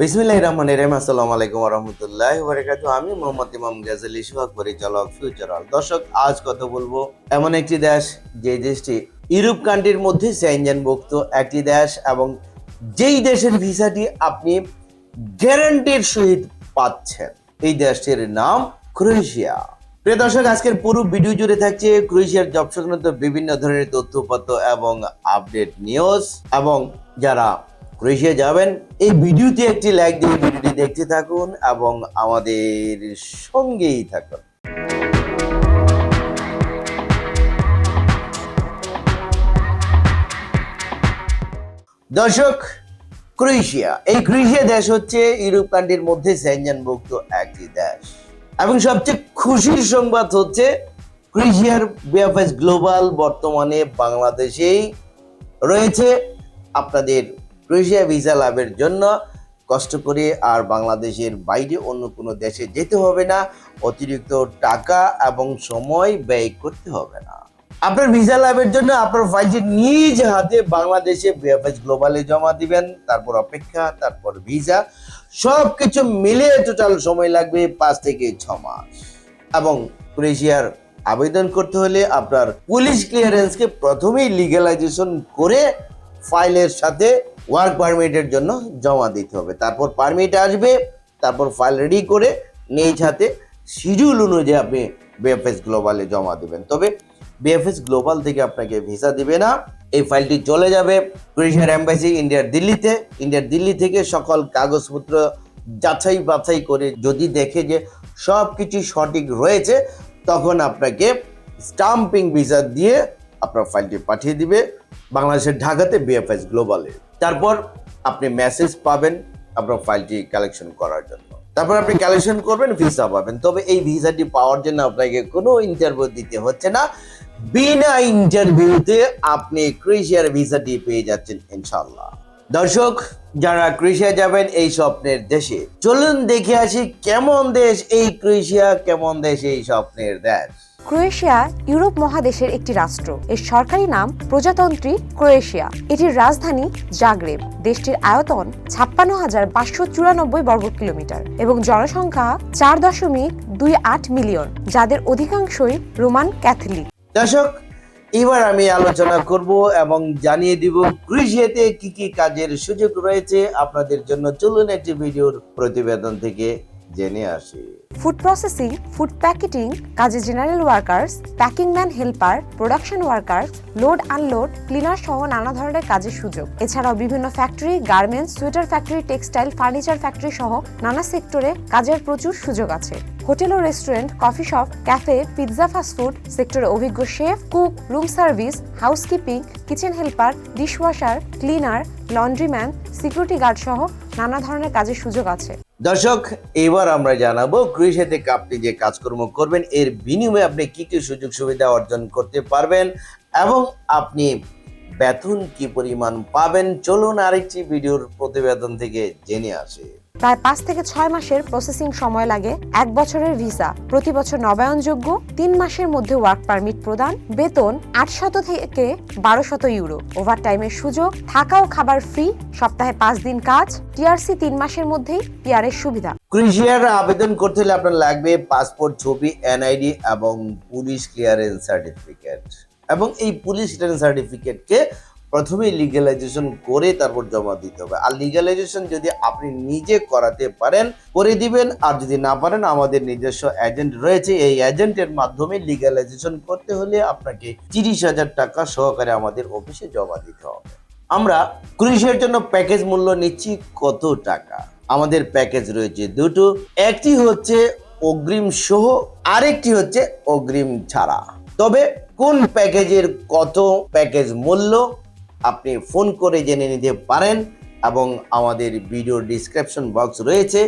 বিসমিল্লাহ রহমান রহিম। আসসালামু আলাইকুম রহমতুল্লাহ বারাকাতু আমি মোহাম্মদ ইমাম গাজালি সোহাগ পরিচালক ফিউচারাল দর্শক, আজ কথা বলব এমন একটি দেশ, যে দেশটি ইউরোপ কান্ট্রির মধ্যে সেঞ্জনভুক্ত একটি দেশ এবং যেই দেশের ভিসাটি আপনি গ্যারান্টির সহিত পাচ্ছেন। এই দেশটির নাম ক্রোয়েশিয়া। প্রিয় দর্শক, আজকের পুরো ভিডিও জুড়ে থাকছে ক্রোয়েশিয়ার জব সংক্রান্ত বিভিন্ন ধরনের তথ্যপত্র এবং আপডেট নিউজ। এবং যারা ক্রোয়েশিয়া যাবেন। এই ভিডিওতে একটি লাইক দিয়ে ভিডিওটি দেখতে থাকুন এবং আমাদের সঙ্গেই থাকুন। দর্শক, ক্রোয়েশিয়া। এই ক্রোয়েশিয়া দেশ হচ্ছে ইউরোপ কান্ট্রির মধ্যে সেঞ্জনভুক্ত একটি দেশ। এবং সবচেয়ে খুশির সংবাদ হচ্ছে ক্রোয়েশিয়ার বিএফএস গ্লোবাল বর্তমানে বাংলাদেশেই রয়েছে। আপনাদের ক্রোয়েশিয়া ভিসা লাভের জন্য কষ্ট করে আর বাংলাদেশের বাইরে অন্য কোনো দেশে যেতে হবে না, অতিরিক্ত টাকা এবং সময় ব্যয় করতে হবে না। আপনার ভিসা লাভের জন্য আপনার ফাইলটি নিজ হাতে বাংলাদেশে বিএফএস গ্লোবালে জমা দিবেন, তারপর অপেক্ষা, তারপর ভিসা সব কিছু মিলে টোটাল সময় লাগবে পাঁচ থেকে ছ মাস। এবং ক্রোয়েশিয়ার আবেদন করতে হলে আপনার পুলিশ ক্লিয়ারেন্সকে প্রথমেই লিগ্যালাইজেশন করে ফাইলের সাথে ওয়ার্ক পারমিটের জন্য জমা দিতে হবে। তারপর পারমিট আসবে, তারপর ফাইল রেডি করে নিজ হাতে শিডিউল অনুযায়ী আপনি বিএফএস গ্লোবালে জমা দেবেন। তবে বিএফএস গ্লোবাল থেকে আপনাকে ভিসা দিবে না। এই ফাইলটি চলে যাবে ক্রোয়েশিয়ার অ্যাম্বাসি ইন্ডিয়ার দিল্লিতে। ইন্ডিয়ার দিল্লি থেকে সকল কাগজপত্র যাচাই বাছাই করে যদি দেখে যে সব কিছু সঠিক রয়েছে, তখন আপনাকে স্টাম্পিং ভিসা দিয়ে আপনার ফাইলটি পাঠিয়ে দিবে বাংলাদেশের ঢাকাতে বিএফএস গ্লোবালে তারপর আপনি মেসেজ পাবেন আপনার ফাইলটি কালেকশন করার জন্য। তারপর আপনি কালেকশন করবেন ভিসা পাবেন। তবে এই ভিসাটি পাওয়ার জন্য আপনাকে কোনো ইন্টারভিউ দিতে হচ্ছে না। বিনা ইন্টারভিউতে আপনি ক্রোয়েশিয়ার ভিসাটি পেয়ে যাচ্ছেন ইনশাল্লাহ দর্শক, যারা ক্রোয়েশিয়া যাবেন, এই স্বপ্নের দেশে, চলুন দেখে আসি কেমন দেশ এই ক্রোয়েশিয়া কেমন দেশ এই স্বপ্নের দেশ। ক্রোয়েশিয়া ইউরোপ মহাদেশের একটি রাষ্ট্র। এর সরকারি নাম প্রজাতন্ত্রী ক্রোয়েশিয়া। এটির রাজধানী জাগ্রেব। দেশটির আয়তন ছাপ্পান্ন হাজার পাঁচশো চুরানব্বই বর্গ কিলোমিটার এবং জনসংখ্যা চার দশমিক দুই আট মিলিয়ন, যাদের অধিকাংশই রোমান ক্যাথলিক। দর্শক, এবার আমি আলোচনা করব এবং জানিয়ে দিব ক্রোয়েশিয়াতে কি কি কাজের সুযোগ রয়েছে। আপনাদের জন্য চলুন একটি ভিডিওর প্রতিবেদন থেকে জেনে আসি। ফুড প্রসেসিং ফুড প্যাকেটিং কাজে general workers packing man helper production workers load unload cleaner সহ নানা ধরনের কাজের সুযোগ। এছাড়াও বিভিন্ন factory garments sweater factory textile furniture factory সহ নানা সেক্টরে কাজের প্রচুর সুযোগ আছে। হোটেল ও restaurant coffee shop cafe pizza fast food সেক্টরে অভিজ্ঞ chef cook room service housekeeping kitchen helper dishwasher cleaner laundryman security guard সহ নানা ধরনের কাজের সুযোগ আছে। দর্শক, এবার আমরা জানাব ক্রোয়েশিয়াতে আপনি যে কাজকর্ম করবেন, এর বিনিময়ে আপনি কি কি সুযোগ সুবিধা অর্জন করতে পারবেন এবং আপনি বেতন কি পরিমাণ পাবেন? চলুন আরেকটি ভিডিওর প্রতিবেদন থেকে জেনে আসি। প্রায় পাঁচ থেকে ছয় মাসের প্রসেসিং সময় লাগে এক বছরের ভিসা। প্রতি বছর নবায়নযোগ্য তিন মাসের মধ্যে ওয়ার্ক পারমিট প্রদান। বেতন আটশত থেকে বারোশত ইউরো। ওভারটাইমের সুযোগ, থাকা ও খাবার ফ্রি, সপ্তাহে পাঁচ দিন কাজ, টিআরসি তিন মাসের মধ্যেই পিআরের সুবিধা। ক্রোয়েশিয়ার আবেদন করতে হলে আপনার লাগবে পাসপোর্ট, ছবি, এনআইডি এবং পুলিশ ক্লিয়ারেন্স সার্টিফিকেট এবং এই পুলিশ ক্লিয়ারেন্স সার্টিফিকেটকে প্রথমে লিগ্যালাইজেশন করে তারপর জমা দিতে হবে। আর লিগ্যালাইজেশন যদি আপনি নিজে করাতে পারেন, করে দিবেন। আর যদি না পারেন, আমাদের নিজস্ব এজেন্ট রয়েছে। এই এজেন্টের মাধ্যমে লিগ্যালাইজেশন করতে হলে আপনাকে তিরিশ হাজার টাকা সহকারে আমাদের অফিসে জমা দিতে হবে। আমরা ক্রুইশের জন্য প্যাকেজ মূল্য নিচ্ছি কত টাকা? আমাদের প্যাকেজ রয়েছে দুটো। একটি হচ্ছে অগ্রিম সহ, আরেকটি হচ্ছে অগ্রিম ছাড়া। তবে কোন প্যাকেজের কত প্যাকেজ মূল্য আপনি ফোন করে জেনে নিতে পারেন এবং আমাদের ভিডিও ডিসক্রিপশন বক্স রয়েছে,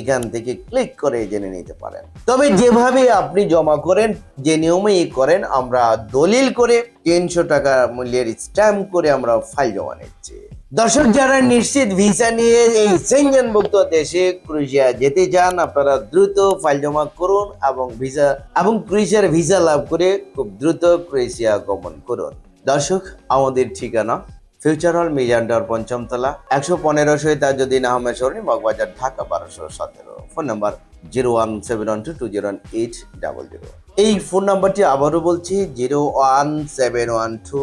এখান থেকে ক্লিক করে জেনে নিতে পারেন। তবে যেভাবে আপনি জমা করেন, যে নিয়মেই করেন, আমরা দলিল করে তিনশো টাকা মূল্যের স্ট্যাম্প করে আমরা ফাইল জমা নিচ্ছি। দর্শক, যারা নিশ্চিত ভিসা নিয়ে এই সেঞ্জন সেঞ্জনভুক্ত দেশে ক্রোয়েশিয়া যেতে চান, আপনারা দ্রুত ফাইল জমা করুন এবং ভিসা এবং ক্রোয়েশিয়ার ভিসা লাভ করে খুব দ্রুত ক্রোয়েশিয়া গমন করুন। দর্শক, আমাদের ঠিকানা ফিউচার হল মিজান টাওয়ার পঞ্চমতলা, একশো পনেরো তাজুদ্দিন আহমেদ সরণি, মগবাজার, ঢাকা বারোশো সতেরো। Phone number zero one seven one two two zero eight double zero. এই ফোন নাম্বারটি আবারও বলছি, zero one seven one two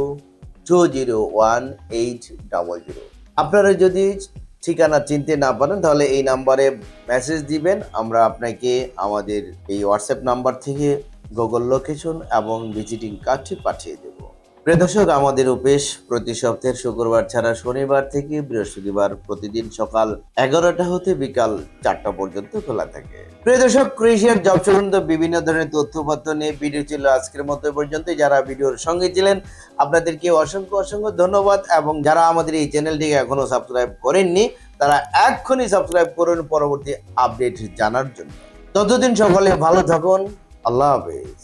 two zero one eight double zero. আপনারা যদি ঠিকানা চিনতে না পারেন, তাহলে এই নাম্বারে মেসেজ দিবেন। আমরা আপনাকে আমাদের এই হোয়াটসঅ্যাপ নাম্বার থেকে গুগল লোকেশন এবং ভিজিটিং কার্ডটি পাঠিয়ে দেব। প্রিয় দর্শক, আমাদের অফিস প্রতি সপ্তাহের শুক্রবার ছাড়া শনিবার থেকে বৃহস্পতিবার প্রতিদিন সকাল এগারোটা হতে বিকাল চারটা পর্যন্ত খোলা থাকে। প্রিয় দর্শক, ক্রোয়েশিয়ার জব সংক্রান্ত বিভিন্ন ধরনের তথ্যপত্র নিয়ে ভিডিও ছিল আজকের মতো পর্যন্ত যারা ভিডিওর সঙ্গে ছিলেন, আপনাদেরকে অসংখ্য অসংখ্য ধন্যবাদ এবং যারা আমাদের এই চ্যানেলটিকে এখনও সাবস্ক্রাইব করেননি, তারা এক্ষুনি সাবস্ক্রাইব করুন পরবর্তী আপডেট জানার জন্য। ততদিন সকলে ভালো থাকুন। আল্লাহ হাফেজ।